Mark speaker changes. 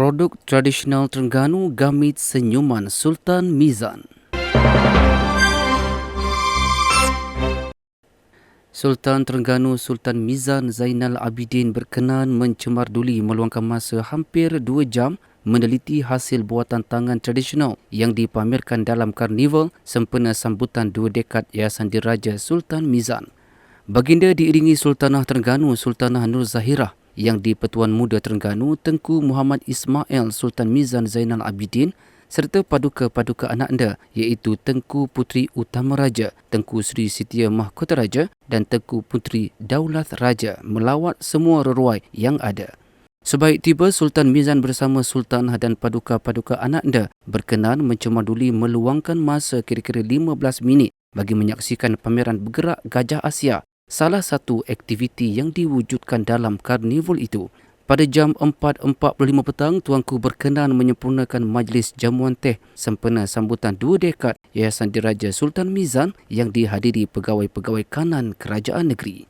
Speaker 1: Produk tradisional Terengganu Gamit Senyuman Sultan Mizan. Sultan Terengganu Sultan Mizan Zainal Abidin berkenan mencemarduli meluangkan masa hampir dua jam meneliti hasil buatan tangan tradisional yang dipamerkan dalam karnival sempena sambutan dua dekad Yayasan Diraja Sultan Mizan. Baginda diiringi Sultanah Terengganu Sultanah Nur Zahirah yang di-Pertuan Muda Terengganu Tengku Muhammad Ismail Sultan Mizan Zainal Abidin serta paduka-paduka anak anda iaitu Tengku Putri Utama Raja, Tengku Sri Sitia Mahkota Raja dan Tengku Putri Daulat Raja melawat semua reruai yang ada. Sebaik tiba Sultan Mizan bersama Sultan dan paduka-paduka anak anda berkenan mencemaduli meluangkan masa kira-kira 15 minit bagi menyaksikan pameran bergerak Gajah Asia salah satu aktiviti yang diwujudkan dalam karnival itu. Pada jam 4.45 petang, Tuanku berkenan menyempurnakan majlis jamuan teh sempena sambutan dua dekad Yayasan Diraja Sultan Mizan yang dihadiri pegawai-pegawai kanan kerajaan negeri.